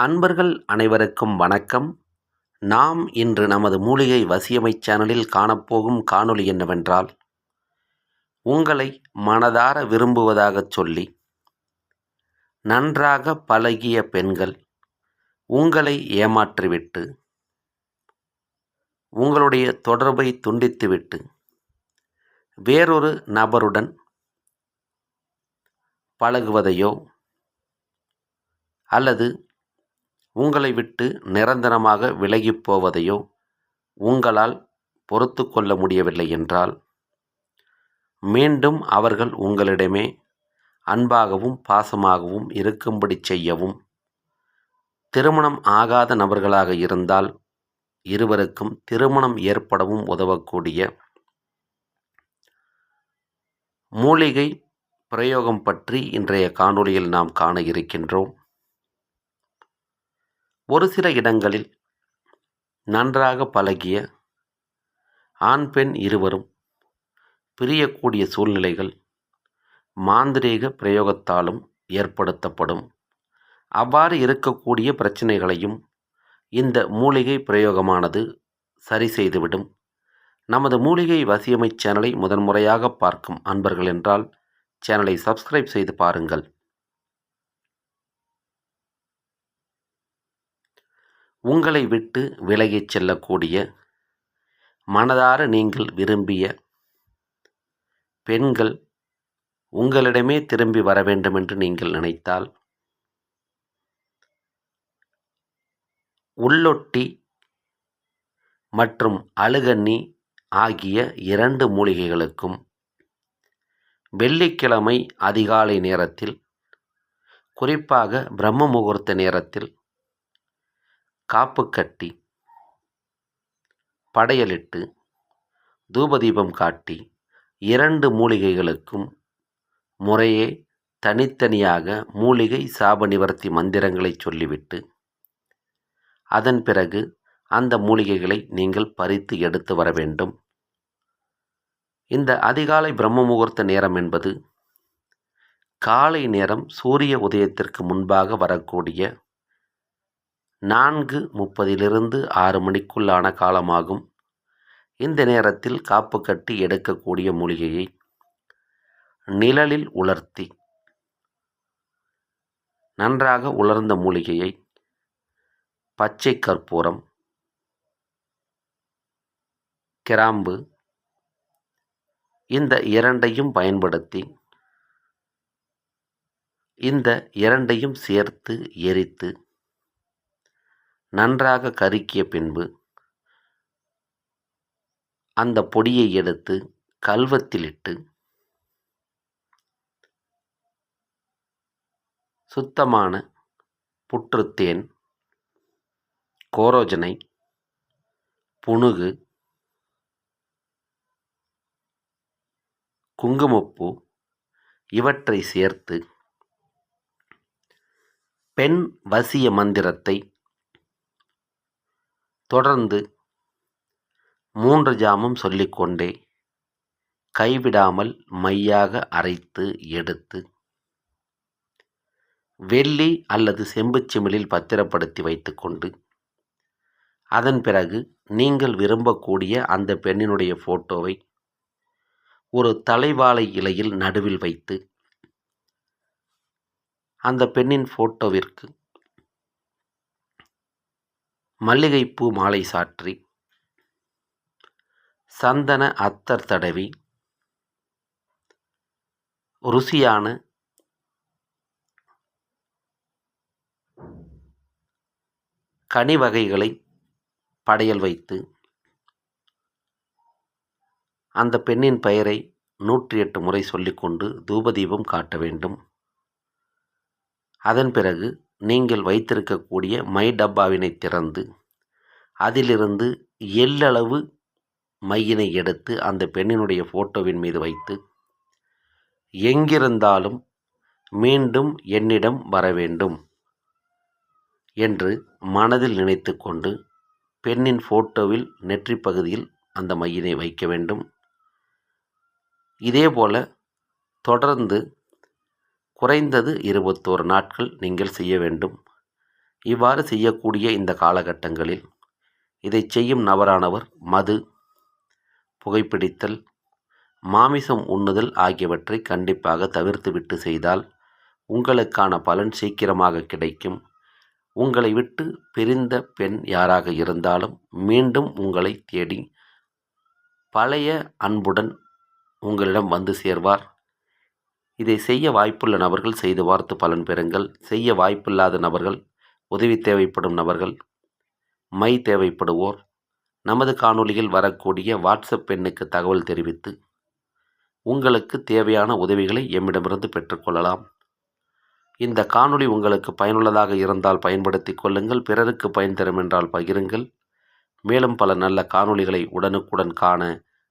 அன்பர்கள் அனைவருக்கும் வணக்கம். நாம் இன்று நமது மூலிகை வசியமை சேனலில் காணப்போகும் காணொளி என்னவென்றால் உங்களை மனதார விரும்புவதாகச் சொல்லி நன்றாக பழகிய பெண்கள் உங்களை ஏமாற்றிவிட்டு உங்களுடைய தொடர்பை துண்டித்துவிட்டு வேறொரு நபருடன் பழகுவதையோ அல்லது உங்களை விட்டு நிரந்தரமாக விலகிப் போவதையோ உங்களால் பொறுத்து கொள்ள முடியவில்லை என்றால் மீண்டும் அவர்கள் உங்களிடமே அன்பாகவும் பாசமாகவும் இருக்கும்படி செய்யவும் திருமணம் ஆகாத நபர்களாக இருந்தால் இருவருக்கும் திருமணம் ஏற்படவும் உதவக்கூடிய மூலிகை பிரயோகம் பற்றி இன்றைய காணொளியில் நாம் காண இருக்கின்றோம். ஒரு சில இடங்களில் நன்றாக பழகிய ஆண் பெண் இருவரும் பிரியக்கூடிய சூழ்நிலைகள் மாந்திரீக பிரயோகத்தாலும் ஏற்படுத்தப்படும். அவ்வாறு இருக்கக்கூடிய பிரச்சனைகளையும் இந்த மூலிகை பிரயோகமானது சரி செய்துவிடும். நமது மூலிகை வசியமை சேனலை முதன்முறையாக பார்க்கும் அன்பர்கள் என்றால் சேனலை சப்ஸ்கிரைப் செய்து பாருங்கள். உங்களை விட்டு விலகிச் செல்லக்கூடிய மனதார நீங்கள் விரும்பிய பெண்கள் உங்களிடமே திரும்பி வர வேண்டும் என்று நீங்கள் நினைத்தால் உள்ளொட்டி மற்றும் அழுகண்ணி ஆகிய இரண்டு மூலிகைகளுக்கும் வெள்ளிக்கிழமை அதிகாலை நேரத்தில் குறிப்பாக பிரம்ம முகூர்த்த நேரத்தில் காப்பு கட்டி படையலிட்டு தூபதீபம் காட்டி இரண்டு மூலிகைகளுக்கும் முறையே தனித்தனியாக மூலிகை சாப நிவர்த்தி மந்திரங்களை சொல்லிவிட்டு அதன் பிறகு அந்த மூலிகைகளை நீங்கள் பறித்து எடுத்து வர வேண்டும். இந்த அதிகாலை பிரம்ம முகூர்த்த நேரம் என்பது காலை நேரம் சூரிய உதயத்திற்கு முன்பாக வரக்கூடிய நான்கு முப்பதிலிருந்து ஆறு மணிக்குள்ளான காலமாகும். இந்த நேரத்தில் காப்பு கட்டி எடுக்கக்கூடிய மூலிகையை நிழலில் உலர்த்தி நன்றாக உலர்ந்த மூலிகையை பச்சை கற்பூரம் கிராம்பு இந்த இரண்டையும் பயன்படுத்தி இந்த இரண்டையும் சேர்த்து எரித்து நன்றாக கருக்கிய பின்பு அந்த பொடியை எடுத்து கல்வத்திலிட்டு சுத்தமான புற்றுத்தேன் கோரோஜனை புனுகு குங்குமப்பூ இவற்றை சேர்த்து பெண் வசிய மந்திரத்தை தொடர்ந்து மூன்று ஜாமம் சொல்லிக்கொண்டே கைவிடாமல் மையாக அரைத்து எடுத்து வெள்ளி அல்லது செம்புச்சிமிழில் பத்திரப்படுத்தி வைத்துக்கொண்டு அதன் பிறகு நீங்கள் விரும்பக்கூடிய அந்த பெண்ணினுடைய ஃபோட்டோவை ஒரு தலைவாழை இலையில் நடுவில் வைத்து அந்த பெண்ணின் ஃபோட்டோவிற்கு மல்லிகைப்பூ மாலை சாற்றி சந்தன அத்தர் தடவி ருசியான கனி வகைகளை படையல் வைத்து அந்த பெண்ணின் பெயரை நூற்றி எட்டு முறை சொல்லிக்கொண்டு தூபதீபம் காட்ட வேண்டும். அதன் பிறகு நீங்கள் வைத்திருக்கக்கூடிய மை டப்பாவினை திறந்து அதிலிருந்து எள்ளளவு மையினை எடுத்து அந்த பெண்ணினுடைய ஃபோட்டோவின் மீது வைத்து எங்கிருந்தாலும் மீண்டும் என்னிடம் வர வேண்டும் என்று மனதில் நினைத்து கொண்டு பெண்ணின் ஃபோட்டோவில் நெற்றி பகுதியில் அந்த மையினை வைக்க வேண்டும். இதேபோல தொடர்ந்து குறைந்தது இருபத்தோரு நாட்கள் நீங்கள் செய்ய வேண்டும். இவ்வாறு செய்யக்கூடிய இந்த காலகட்டங்களில் இதை செய்யும் நபரானவர் மது புகைப்பிடித்தல் மாமிசம் உண்ணுதல் ஆகியவற்றை கண்டிப்பாக தவிர்த்துவிட்டு செய்தால் உங்களுக்கான பலன் சீக்கிரமாக கிடைக்கும். உங்களை விட்டு பிரிந்த பெண் யாராக இருந்தாலும் மீண்டும் உங்களை தேடி பழைய அன்புடன் உங்களிடம் வந்து சேர்வார். இதை செய்ய வாய்ப்புள்ள நபர்கள் செய்து பார்த்து பலன் பெறுங்கள். செய்ய வாய்ப்பில்லாத நபர்கள் உதவி தேவைப்படும் நபர்கள் மை தேவைப்படுவோர் நமது காணொளியில் வரக்கூடிய வாட்ஸ்அப் எண்ணுக்கு தகவல் தெரிவித்து உங்களுக்கு தேவையான உதவிகளை எம்மிடமிருந்து பெற்றுக்கொள்ளலாம் இந்த காணொளி உங்களுக்கு பயனுள்ளதாக இருந்தால் பயன்படுத்தி கொள்ளுங்கள். பிறருக்கு பயன் தரும் என்றால் பகிருங்கள். மேலும் பல நல்ல காணொளிகளை உடனுக்குடன் காண